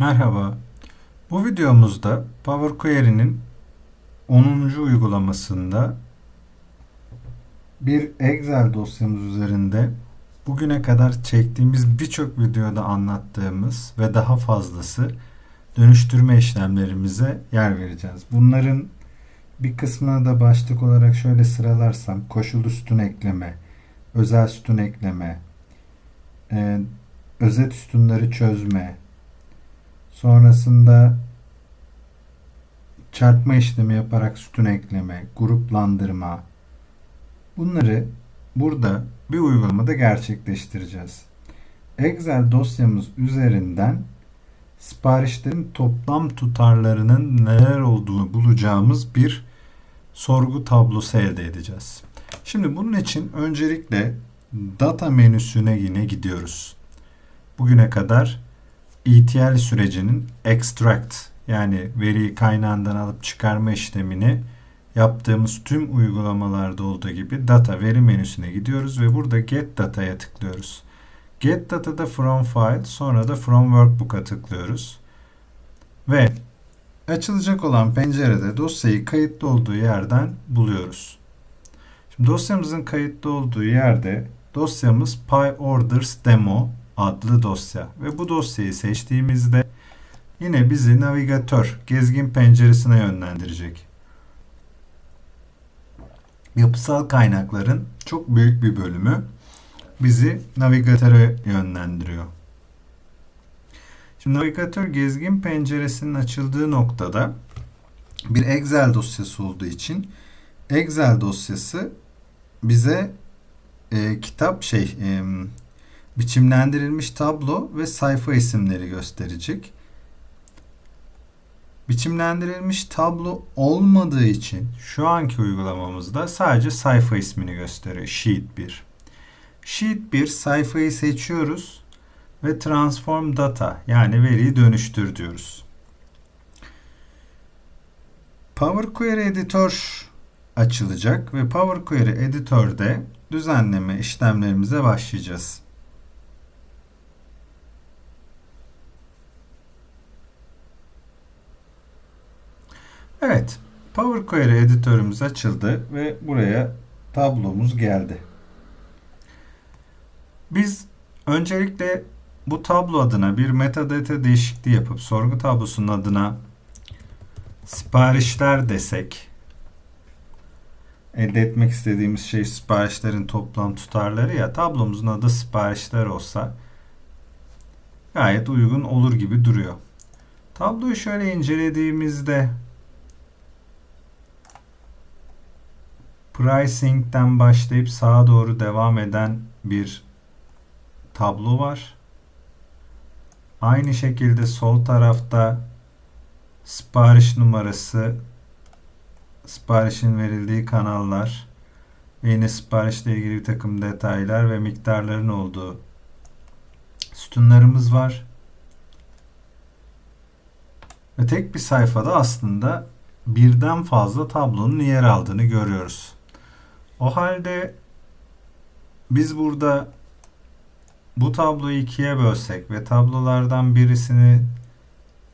Merhaba. Bu videomuzda Power Query'nin 10. uygulamasında bir Excel dosyamız üzerinde bugüne kadar çektiğimiz birçok videoda anlattığımız ve daha fazlası dönüştürme işlemlerimize yer vereceğiz. Bunların bir kısmını da başlık olarak şöyle sıralarsam koşulu sütun ekleme, özel sütun ekleme, e, özet sütunları çözme, sonrasında çarpma işlemi yaparak sütun ekleme, gruplandırma bunları burada bir uygulamada gerçekleştireceğiz. Excel dosyamız üzerinden siparişlerin toplam tutarlarının neler olduğunu bulacağımız bir sorgu tablosu elde edeceğiz. Şimdi bunun için öncelikle data menüsüne yine gidiyoruz. Bugüne kadar ETL sürecinin extract yani veriyi kaynağından alıp çıkarma işlemini yaptığımız tüm uygulamalarda olduğu gibi data veri menüsüne gidiyoruz ve burada get data'ya tıklıyoruz. Get data'da from file sonra da from workbook'a tıklıyoruz. Ve açılacak olan pencerede dosyayı kayıtlı olduğu yerden buluyoruz. Şimdi dosyamızın kayıtlı olduğu yerde dosyamız PyOrders Demo adlı dosya ve bu dosyayı seçtiğimizde yine bizi navigatör gezgin penceresine yönlendirecek. Yapısal kaynakların çok büyük bir bölümü bizi navigatöre yönlendiriyor. Şimdi navigatör gezgin penceresinin açıldığı noktada bir Excel dosyası olduğu için Excel dosyası bize e, kitap şey e, biçimlendirilmiş tablo ve sayfa isimleri gösterecek. Biçimlendirilmiş tablo olmadığı için şu anki uygulamamızda sadece sayfa ismini gösteriyor. Sheet 1. Sheet 1 sayfayı seçiyoruz ve transform data yani veriyi dönüştür diyoruz. Power Query Editor açılacak ve Power Query Editor'de düzenleme işlemlerimize başlayacağız. Evet, Power Query editörümüz açıldı ve buraya tablomuz geldi. Biz öncelikle bu tablo adına bir metadata değişikliği yapıp sorgu tablosunun adına siparişler desek elde etmek istediğimiz şey siparişlerin toplam tutarları ya tablomuzun adı siparişler olsa gayet uygun olur gibi duruyor. Tabloyu şöyle incelediğimizde pricing'den başlayıp sağa doğru devam eden bir tablo var. Aynı şekilde sol tarafta sipariş numarası, siparişin verildiği kanallar yine siparişle ilgili bir takım detaylar ve miktarların olduğu sütunlarımız var. Ve tek bir sayfada aslında birden fazla tablonun yer aldığını görüyoruz. O halde biz burada bu tabloyu ikiye bölsek ve tablolardan birisini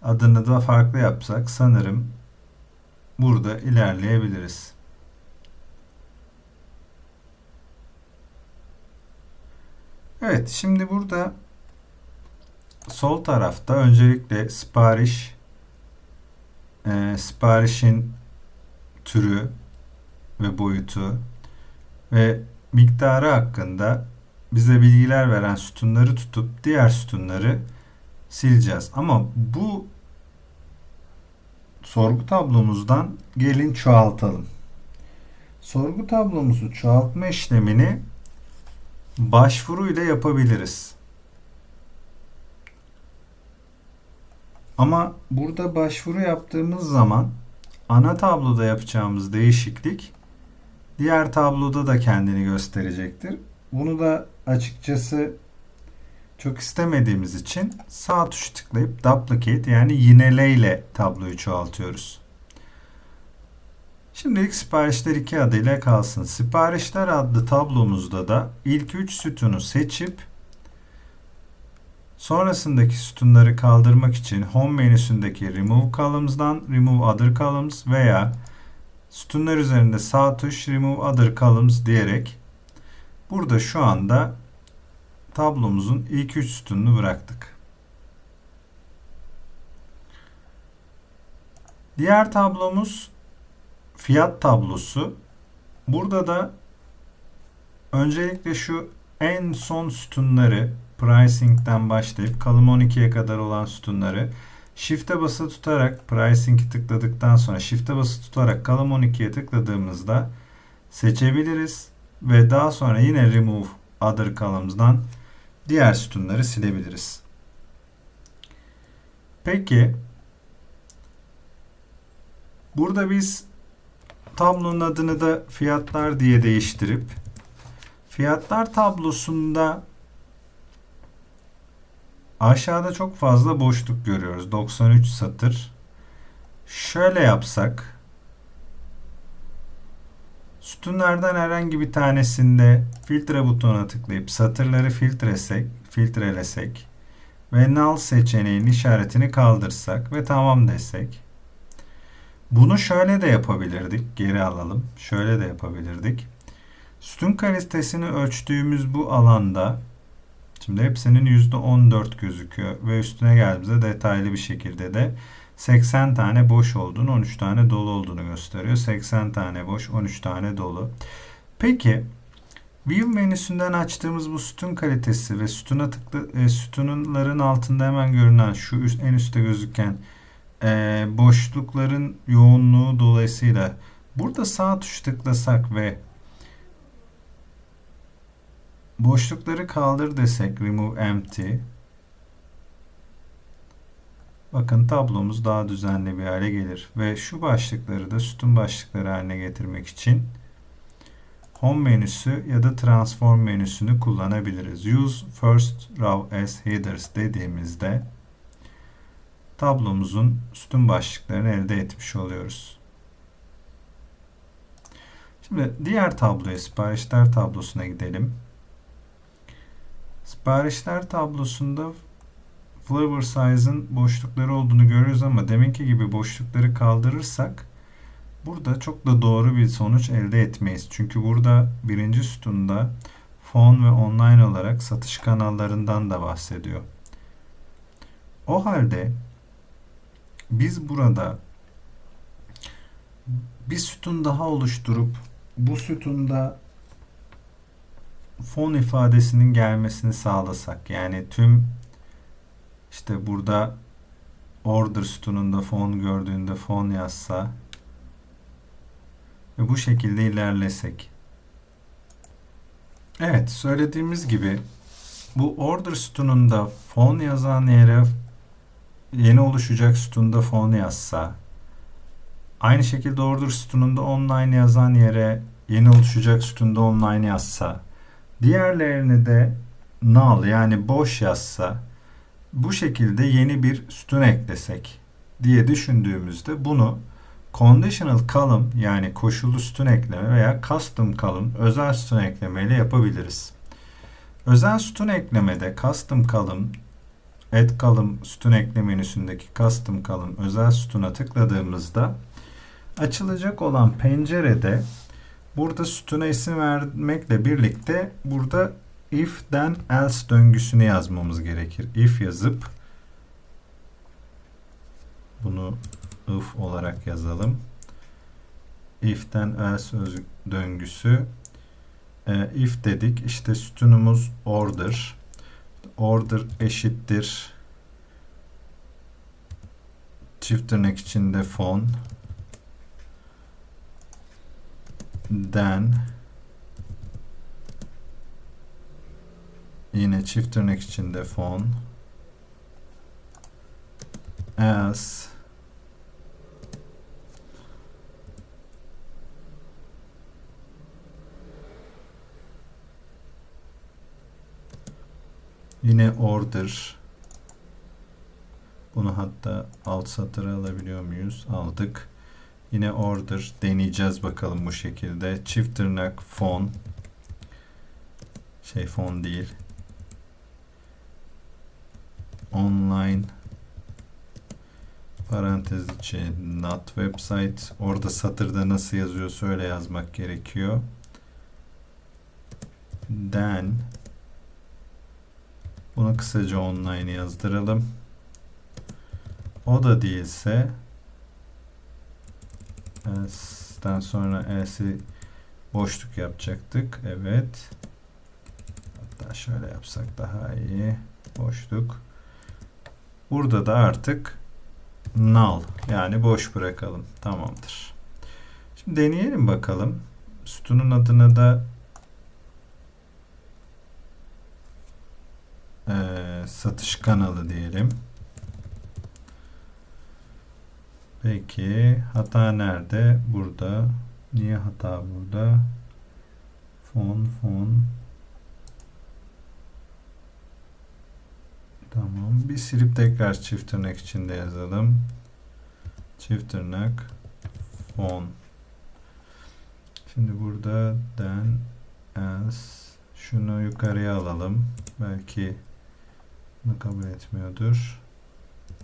adını da farklı yapsak sanırım burada ilerleyebiliriz. Evet şimdi burada sol tarafta öncelikle sipariş e, siparişin türü ve boyutu ve miktarı hakkında bize bilgiler veren sütunları tutup diğer sütunları sileceğiz. Ama bu sorgu tablomuzdan gelin çoğaltalım. Sorgu tablomuzu çoğaltma işlemini başvuru ile yapabiliriz. Ama burada başvuru yaptığımız zaman ana tabloda yapacağımız değişiklik diğer tabloda da kendini gösterecektir. Bunu da açıkçası çok istemediğimiz için sağ tuşu tıklayıp duplicate yani yinele ile tabloyu çoğaltıyoruz. Şimdilik siparişler iki adıyla kalsın. Siparişler adlı tablomuzda da ilk üç sütunu seçip Sonrasındaki sütunları kaldırmak için Home menüsündeki Remove Columns'dan Remove Other Columns veya sütunlar üzerinde sağ tuş Remove Other Columns diyerek burada şu anda tablomuzun ilk üç sütununu bıraktık. Diğer tablomuz fiyat tablosu. Burada da öncelikle şu en son sütunları pricing'den başlayıp kalım 12'ye kadar olan sütunları shift'e basılı tutarak pricing'i tıkladıktan sonra shift'e basılı tutarak kalım 12'ye tıkladığımızda seçebiliriz ve daha sonra yine remove other columns'dan diğer sütunları silebiliriz. Peki burada biz tablonun adını da fiyatlar diye değiştirip fiyatlar tablosunda aşağıda çok fazla boşluk görüyoruz. 93 satır. Şöyle yapsak sütunlardan herhangi bir tanesinde filtre butonuna tıklayıp satırları filtresek, filtrelesek ve null seçeneğinin işaretini kaldırsak ve tamam desek bunu şöyle de yapabilirdik. Geri alalım. Şöyle de yapabilirdik. Sütun kalitesini ölçtüğümüz bu alanda şimdi hepsinin %14 gözüküyor ve üstüne geldiğimizde detaylı bir şekilde de 80 tane boş olduğunu, 13 tane dolu olduğunu gösteriyor. 80 tane boş, 13 tane dolu. Peki View menüsünden açtığımız bu sütun kalitesi ve sütuna tıklı e, sütunların altında hemen görünen şu üst, en üstte gözüken e, boşlukların yoğunluğu dolayısıyla burada sağ tuş tıklasak ve boşlukları kaldır desek remove empty bakın tablomuz daha düzenli bir hale gelir ve şu başlıkları da sütun başlıkları haline getirmek için Home menüsü ya da Transform menüsünü kullanabiliriz. Use First Row as Headers dediğimizde tablomuzun sütun başlıklarını elde etmiş oluyoruz. Şimdi diğer tabloya siparişler tablosuna gidelim. Siparişler tablosunda Flavor Size'ın boşlukları olduğunu görüyoruz ama deminki gibi boşlukları kaldırırsak burada çok da doğru bir sonuç elde etmeyiz. Çünkü burada birinci sütunda fon ve online olarak satış kanallarından da bahsediyor. O halde biz burada bir sütun daha oluşturup bu sütunda fon ifadesinin gelmesini sağlasak yani tüm işte burada order sütununda fon gördüğünde fon yazsa ve bu şekilde ilerlesek. Evet söylediğimiz gibi bu order sütununda fon yazan yere yeni oluşacak sütunda fon yazsa aynı şekilde order sütununda online yazan yere yeni oluşacak sütunda online yazsa diğerlerini de null yani boş yazsa bu şekilde yeni bir sütun eklesek diye düşündüğümüzde bunu conditional column yani koşullu sütun ekleme veya custom column özel sütun ekleme ile yapabiliriz. Özel sütun eklemede custom column Add Column sütun ekle menüsündeki Custom Column özel sütuna tıkladığımızda açılacak olan pencerede burada sütuna isim vermekle birlikte burada if then else döngüsünü yazmamız gerekir. If yazıp bunu if olarak yazalım. If then else döngüsü. İf dedik. İşte sütunumuz order. Order eşittir. Çift tırnak içinde fon then yine çift tırnak içinde fon as Yine order. Bunu hatta alt satıra alabiliyor muyuz? Aldık. Yine order deneyeceğiz bakalım bu şekilde. Çift tırnak fon. Şey fon değil. online parantez içi not website orada satırda nasıl yazıyorsa öyle yazmak gerekiyor. Then bunu kısaca online yazdıralım. O da değilse S'den sonra E'si boşluk yapacaktık. Evet. Hatta şöyle yapsak daha iyi. Boşluk. Burada da artık null yani boş bırakalım. Tamamdır. Şimdi deneyelim bakalım. Sütunun adına da e, satış kanalı diyelim. Peki hata nerede? Burada. Niye hata burada? Fon fon. Tamam. Bir silip tekrar çift tırnak içinde yazalım. Çift tırnak fon. Şimdi burada then as şunu yukarıya alalım. Belki bunu kabul etmiyordur.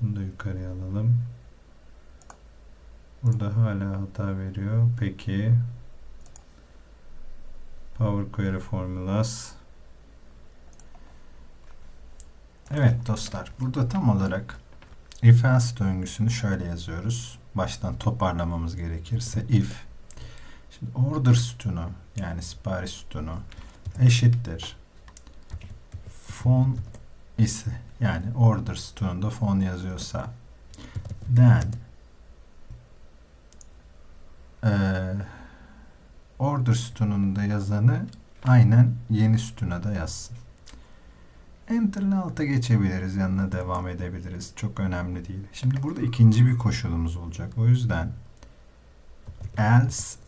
Bunu da yukarıya alalım. Burada hala hata veriyor. Peki Power Query Formulas Evet dostlar burada tam olarak if else döngüsünü şöyle yazıyoruz. Baştan toparlamamız gerekirse if Şimdi order sütunu yani sipariş sütunu eşittir fon ise yani order sütununda fon yazıyorsa then ee, order sütununda yazanı aynen yeni sütuna da yazsın. Enter'ın alta geçebiliriz. Yanına devam edebiliriz. Çok önemli değil. Şimdi burada ikinci bir koşulumuz olacak. O yüzden else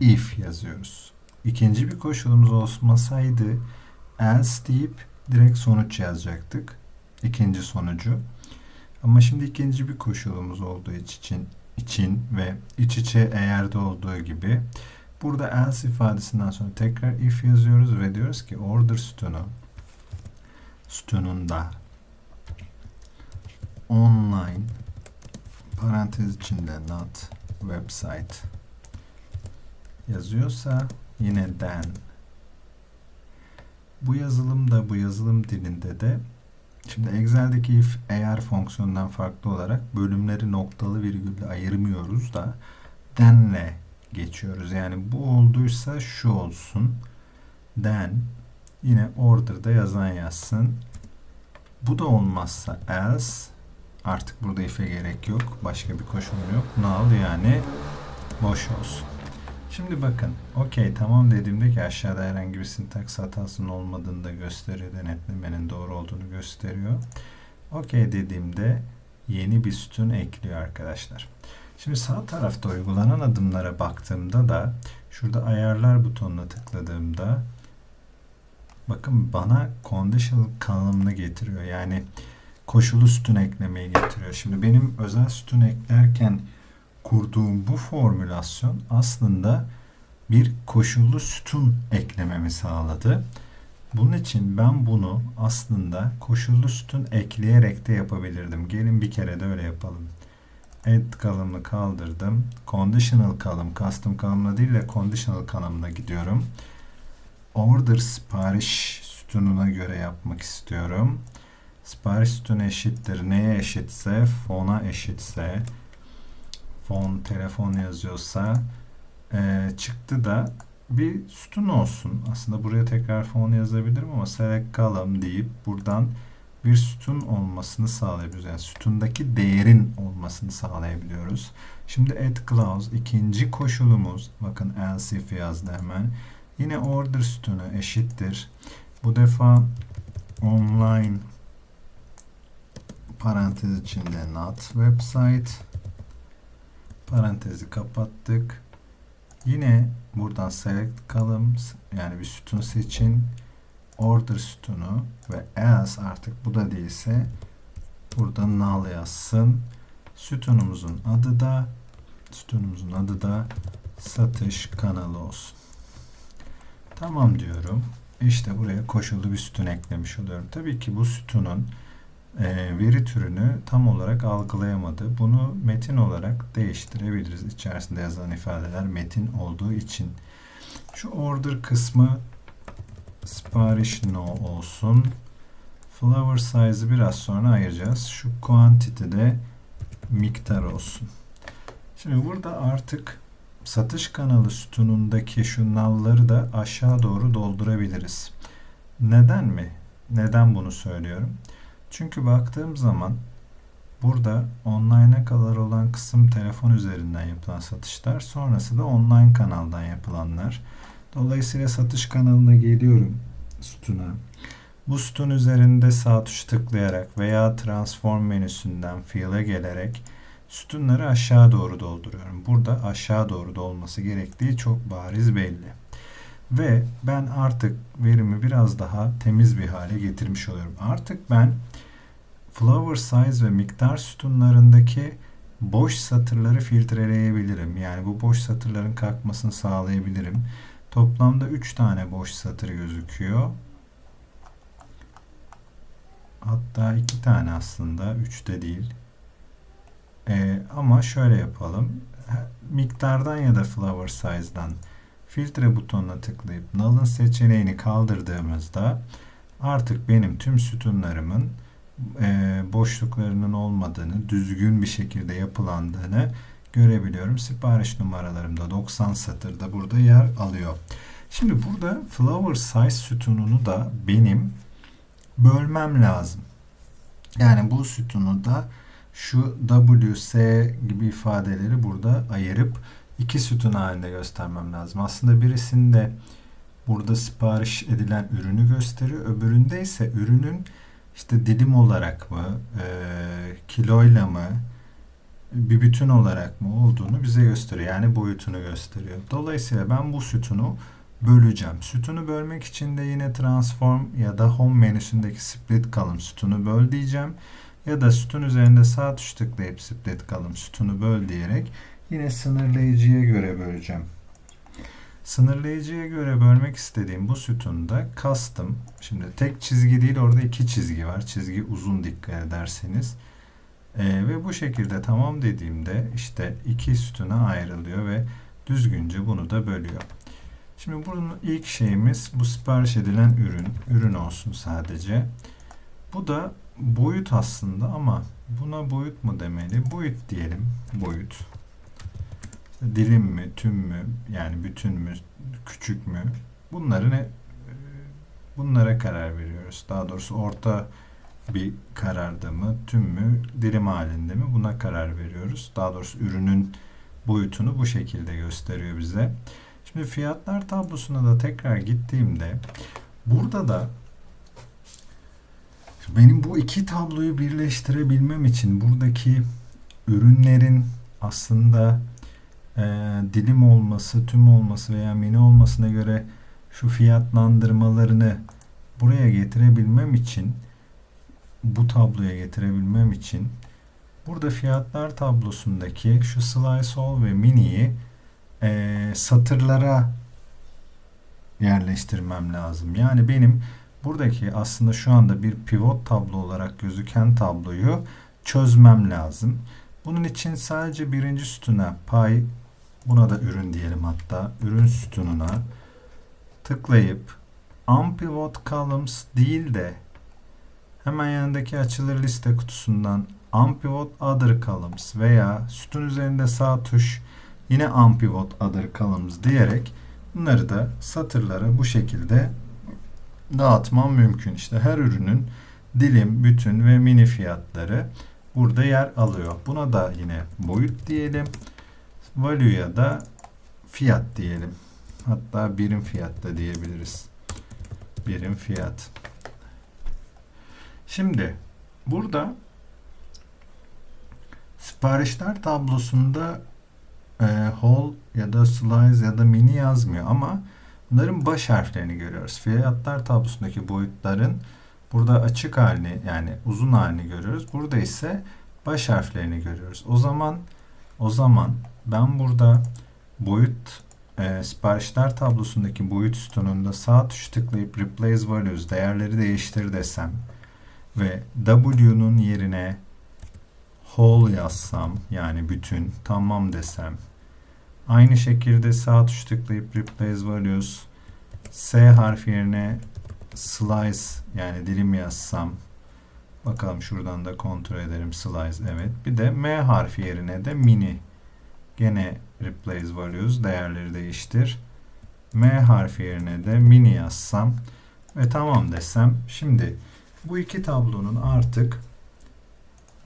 if yazıyoruz. İkinci bir koşulumuz olmasaydı else deyip direkt sonuç yazacaktık. İkinci sonucu. Ama şimdi ikinci bir koşulumuz olduğu için için ve iç içe eğerde olduğu gibi burada else ifadesinden sonra tekrar if yazıyoruz ve diyoruz ki order sütunu sütununda online parantez içinde not website yazıyorsa yine then bu yazılımda bu yazılım dilinde de Şimdi Excel'deki if eğer fonksiyondan farklı olarak bölümleri noktalı virgülle ayırmıyoruz da then'le geçiyoruz. Yani bu olduysa şu olsun. Then yine order'da yazan yazsın. Bu da olmazsa else artık burada if'e gerek yok. Başka bir koşulum yok. Null yani boş olsun. Şimdi bakın, okey tamam dediğimde ki aşağıda herhangi bir sintaks hatasının olmadığını da gösteriyor. Denetlemenin doğru olduğunu gösteriyor. Okey dediğimde yeni bir sütun ekliyor arkadaşlar. Şimdi sağ tarafta uygulanan adımlara baktığımda da şurada ayarlar butonuna tıkladığımda bakın bana conditional kanalımını getiriyor. Yani koşulu sütun eklemeyi getiriyor. Şimdi benim özel sütun eklerken kurduğum bu formülasyon aslında bir koşullu sütun eklememi sağladı. Bunun için ben bunu aslında koşullu sütun ekleyerek de yapabilirdim. Gelin bir kere de öyle yapalım. Add column'ı kaldırdım. Conditional column, custom column'la değil de conditional column'la gidiyorum. Order sipariş sütununa göre yapmak istiyorum. Sipariş sütunu eşittir. Neye eşitse, fona eşitse, fon, telefon yazıyorsa e, çıktı da bir sütun olsun. Aslında buraya tekrar fon yazabilirim ama select column deyip buradan bir sütun olmasını sağlayabiliyoruz. Yani sütundaki değerin olmasını sağlayabiliyoruz. Şimdi add clause ikinci koşulumuz bakın else if yazdı hemen. Yine order sütunu eşittir. Bu defa online parantez içinde not website Parantezi kapattık. Yine buradan select columns yani bir sütun seçin. Order sütunu ve else artık bu da değilse burada null yazsın. Sütunumuzun adı da sütunumuzun adı da satış kanalı olsun. Tamam diyorum. İşte buraya koşullu bir sütun eklemiş oluyorum. Tabii ki bu sütunun e, veri türünü tam olarak algılayamadı. Bunu metin olarak değiştirebiliriz. İçerisinde yazılan ifadeler metin olduğu için. Şu order kısmı sipariş no olsun. Flower size'ı biraz sonra ayıracağız. Şu quantity de miktar olsun. Şimdi burada artık satış kanalı sütunundaki şu nalları da aşağı doğru doldurabiliriz. Neden mi? Neden bunu söylüyorum? Çünkü baktığım zaman burada online'a kadar olan kısım telefon üzerinden yapılan satışlar, sonrası da online kanaldan yapılanlar. Dolayısıyla satış kanalına geliyorum sütuna. Bu sütun üzerinde sağ tuş tıklayarak veya transform menüsünden field'e gelerek sütunları aşağı doğru dolduruyorum. Burada aşağı doğru dolması gerektiği çok bariz belli. Ve ben artık verimi biraz daha temiz bir hale getirmiş oluyorum. Artık ben flower size ve miktar sütunlarındaki boş satırları filtreleyebilirim. Yani bu boş satırların kalkmasını sağlayabilirim. Toplamda 3 tane boş satır gözüküyor. Hatta 2 tane aslında. 3 de değil. Ee, ama şöyle yapalım. Miktardan ya da flower size'dan filtre butonuna tıklayıp null'ın seçeneğini kaldırdığımızda artık benim tüm sütunlarımın e, boşluklarının olmadığını, düzgün bir şekilde yapılandığını görebiliyorum. Sipariş numaralarım da 90 satırda burada yer alıyor. Şimdi burada flower size sütununu da benim bölmem lazım. Yani bu sütunu da şu WS gibi ifadeleri burada ayırıp iki sütun halinde göstermem lazım. Aslında birisinde burada sipariş edilen ürünü gösteriyor. Öbüründe ise ürünün işte dilim olarak mı, e, kiloyla mı, bir bütün olarak mı olduğunu bize gösteriyor. Yani boyutunu gösteriyor. Dolayısıyla ben bu sütunu böleceğim. Sütunu bölmek için de yine transform ya da home menüsündeki split column sütunu böl diyeceğim. Ya da sütun üzerinde sağ tuş tıklayıp split column sütunu böl diyerek yine sınırlayıcıya göre böleceğim. Sınırlayıcıya göre bölmek istediğim bu sütunda custom, şimdi tek çizgi değil orada iki çizgi var. Çizgi uzun dikkat ederseniz. Ee, ve bu şekilde tamam dediğimde işte iki sütuna ayrılıyor ve düzgünce bunu da bölüyor. Şimdi bunun ilk şeyimiz bu sipariş edilen ürün. Ürün olsun sadece. Bu da boyut aslında ama buna boyut mu demeli? Boyut diyelim. Boyut. Dilim mi, tüm mü, yani bütün mü, küçük mü? Bunları ne? Bunlara karar veriyoruz. Daha doğrusu orta bir kararda mı, tüm mü, dilim halinde mi? Buna karar veriyoruz. Daha doğrusu ürünün boyutunu bu şekilde gösteriyor bize. Şimdi fiyatlar tablosuna da tekrar gittiğimde burada da benim bu iki tabloyu birleştirebilmem için buradaki ürünlerin aslında e, dilim olması, tüm olması veya mini olmasına göre şu fiyatlandırmalarını buraya getirebilmem için bu tabloya getirebilmem için burada fiyatlar tablosundaki şu slice all ve mini'yi e, satırlara yerleştirmem lazım. Yani benim buradaki aslında şu anda bir pivot tablo olarak gözüken tabloyu çözmem lazım. Bunun için sadece birinci sütuna pay buna da ürün diyelim hatta ürün sütununa tıklayıp unpivot columns değil de hemen yanındaki açılır liste kutusundan unpivot other columns veya sütun üzerinde sağ tuş yine unpivot other columns diyerek bunları da satırlara bu şekilde dağıtmam mümkün. İşte her ürünün dilim, bütün ve mini fiyatları burada yer alıyor. Buna da yine boyut diyelim. Value'ya da fiyat diyelim. Hatta birim fiyat da diyebiliriz. Birim fiyat. Şimdi burada siparişler tablosunda e, whole ya da slice ya da mini yazmıyor ama bunların baş harflerini görüyoruz. Fiyatlar tablosundaki boyutların burada açık halini yani uzun halini görüyoruz. Burada ise baş harflerini görüyoruz. O zaman o zaman ben burada boyut e, siparişler tablosundaki boyut sütununda sağ tuş tıklayıp replace values değerleri değiştir desem ve W'nun yerine whole yazsam yani bütün tamam desem aynı şekilde sağ tuş tıklayıp replace values S harfi yerine slice yani dilim yazsam bakalım şuradan da kontrol edelim slice evet. Bir de M harfi yerine de mini gene replace values değerleri değiştir M harfi yerine de mini yazsam ve tamam desem şimdi bu iki tablonun artık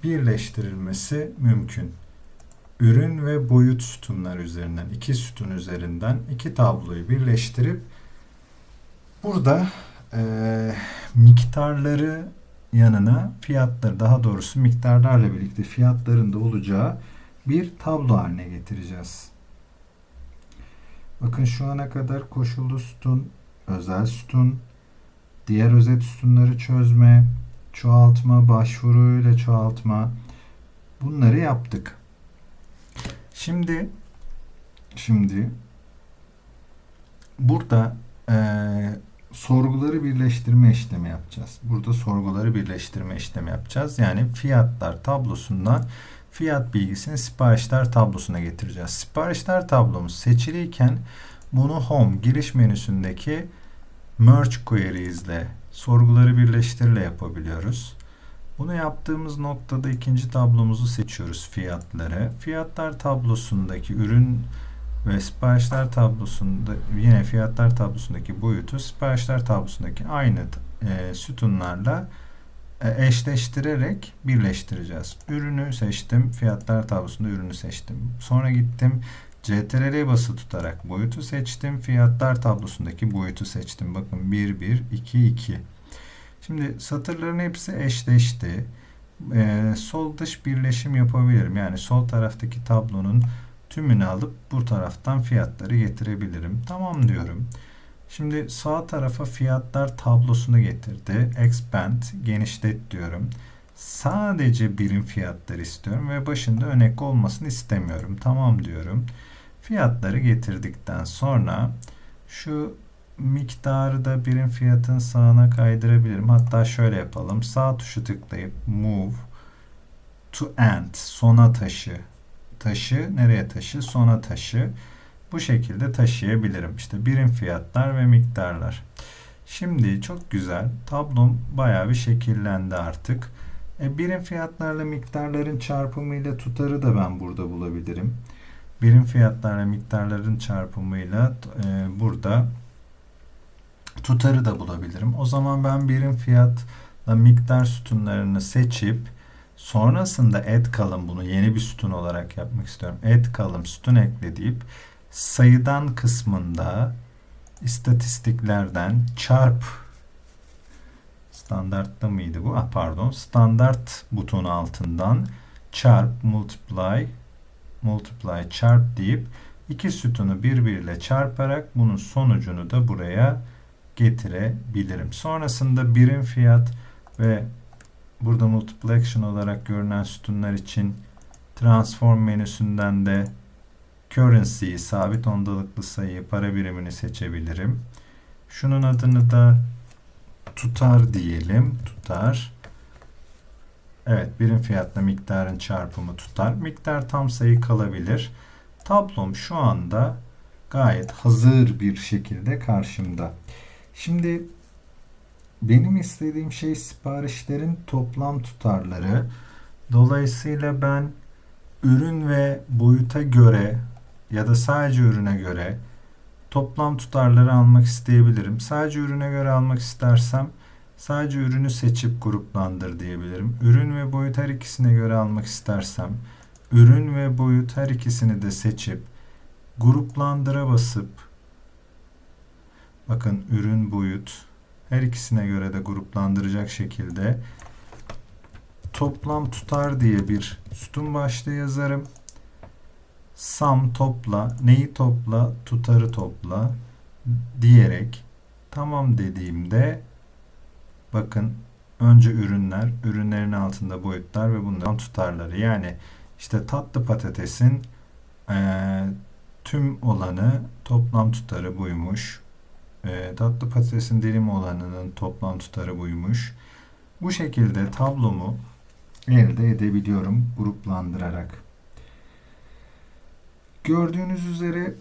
birleştirilmesi mümkün. Ürün ve boyut sütunlar üzerinden, iki sütun üzerinden iki tabloyu birleştirip burada e, miktarları yanına fiyatları daha doğrusu miktarlarla birlikte fiyatların da olacağı bir tablo haline getireceğiz. Bakın şu ana kadar koşullu sütun, özel sütun, diğer özet sütunları çözme, çoğaltma, başvuruyla çoğaltma bunları yaptık. Şimdi şimdi burada e, sorguları birleştirme işlemi yapacağız. Burada sorguları birleştirme işlemi yapacağız. Yani fiyatlar tablosundan fiyat bilgisini siparişler tablosuna getireceğiz. Siparişler tablomuz seçiliyken bunu Home giriş menüsündeki Merge Queries ile sorguları birleştirle yapabiliyoruz. Bunu yaptığımız noktada ikinci tablomuzu seçiyoruz fiyatları. Fiyatlar tablosundaki ürün ve siparişler tablosunda yine fiyatlar tablosundaki boyutu siparişler tablosundaki aynı e, sütunlarla eşleştirerek birleştireceğiz. Ürünü seçtim. Fiyatlar tablosunda ürünü seçtim. Sonra gittim CTRL bası tutarak boyutu seçtim. Fiyatlar tablosundaki boyutu seçtim. Bakın 1, 1, 2, 2. Şimdi satırların hepsi eşleşti. Ee, sol dış birleşim yapabilirim. Yani sol taraftaki tablonun tümünü alıp bu taraftan fiyatları getirebilirim. Tamam diyorum. Şimdi sağ tarafa fiyatlar tablosunu getirdi. Expand, genişlet diyorum. Sadece birim fiyatları istiyorum ve başında önek olmasını istemiyorum. Tamam diyorum. Fiyatları getirdikten sonra şu miktarı da birim fiyatın sağına kaydırabilirim. Hatta şöyle yapalım. Sağ tuşu tıklayıp move to end sona taşı taşı nereye taşı sona taşı bu şekilde taşıyabilirim. İşte birim fiyatlar ve miktarlar. Şimdi çok güzel. Tablom bayağı bir şekillendi artık. E, birim fiyatlarla miktarların çarpımıyla tutarı da ben burada bulabilirim. Birim fiyatlarla miktarların çarpımıyla e, burada tutarı da bulabilirim. O zaman ben birim fiyatla miktar sütunlarını seçip sonrasında add column bunu yeni bir sütun olarak yapmak istiyorum. Add column sütun ekle deyip sayıdan kısmında istatistiklerden çarp standartta mıydı bu? Ah, pardon. Standart butonu altından çarp multiply multiply çarp deyip iki sütunu birbiriyle çarparak bunun sonucunu da buraya getirebilirim. Sonrasında birim fiyat ve burada multiplication olarak görünen sütunlar için transform menüsünden de currency'yi sabit ondalıklı sayıyı para birimini seçebilirim. Şunun adını da tutar diyelim. Tutar. Evet birim fiyatla miktarın çarpımı tutar. Miktar tam sayı kalabilir. Tablom şu anda gayet hazır bir şekilde karşımda. Şimdi benim istediğim şey siparişlerin toplam tutarları. Dolayısıyla ben ürün ve boyuta göre ya da sadece ürüne göre toplam tutarları almak isteyebilirim. Sadece ürüne göre almak istersem sadece ürünü seçip gruplandır diyebilirim. Ürün ve boyut her ikisine göre almak istersem ürün ve boyut her ikisini de seçip gruplandıra basıp bakın ürün boyut her ikisine göre de gruplandıracak şekilde toplam tutar diye bir sütun başlığı yazarım. Sum topla, neyi topla, tutarı topla diyerek tamam dediğimde bakın önce ürünler, ürünlerin altında boyutlar ve bunların tutarları. Yani işte tatlı patatesin e, tüm olanı toplam tutarı buymuş. E, tatlı patatesin dilim olanının toplam tutarı buymuş. Bu şekilde tablomu elde edebiliyorum gruplandırarak. Gördüğünüz üzere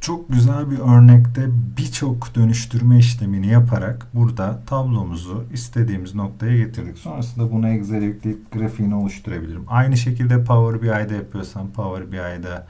çok güzel bir örnekte birçok dönüştürme işlemini yaparak burada tablomuzu istediğimiz noktaya getirdik. Sonrasında bunu Excel'e yükleyip grafiğini oluşturabilirim. Aynı şekilde Power BI'de yapıyorsam Power BI'de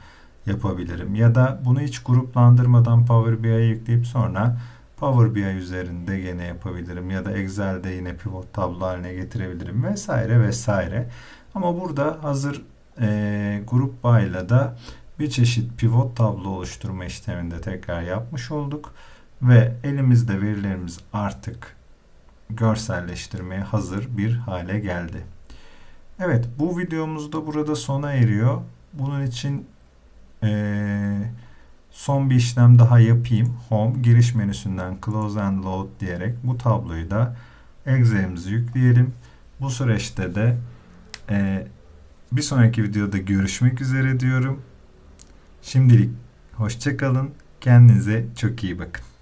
yapabilirim. Ya da bunu hiç gruplandırmadan Power BI'ye yükleyip sonra Power BI üzerinde gene yapabilirim. Ya da Excel'de yine pivot tablo haline getirebilirim vesaire vesaire. Ama burada hazır e, grup bağıyla da bir çeşit pivot tablo oluşturma işleminde tekrar yapmış olduk. Ve elimizde verilerimiz artık görselleştirmeye hazır bir hale geldi. Evet bu videomuz da burada sona eriyor. Bunun için ee, son bir işlem daha yapayım. Home giriş menüsünden Close and Load diyerek bu tabloyu da Excel'imize yükleyelim. Bu süreçte de ee, bir sonraki videoda görüşmek üzere diyorum. Şimdilik hoşçakalın. Kendinize çok iyi bakın.